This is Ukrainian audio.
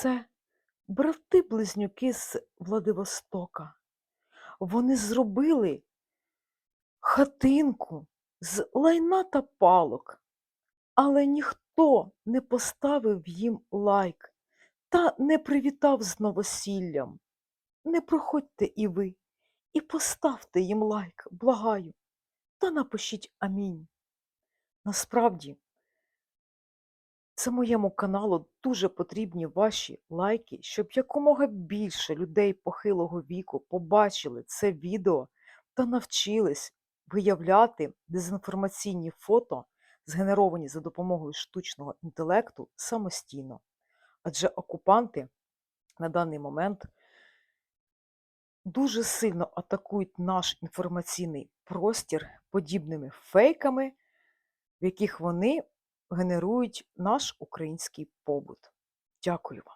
Це брати-близнюки з Владивостока. Вони зробили хатинку з лайна та палок, але ніхто не поставив їм лайк та не привітав з новосіллям. Не проходьте і ви, і поставте їм лайк, благаю, та напишіть амінь. Насправді, це моєму каналу дуже потрібні ваші лайки, щоб якомога більше людей похилого віку побачили це відео та навчились виявляти дезінформаційні фото, згенеровані за допомогою штучного інтелекту, самостійно. Адже окупанти на даний момент дуже сильно атакують наш інформаційний простір подібними фейками, в яких вони генерують наш український побут. Дякую вам.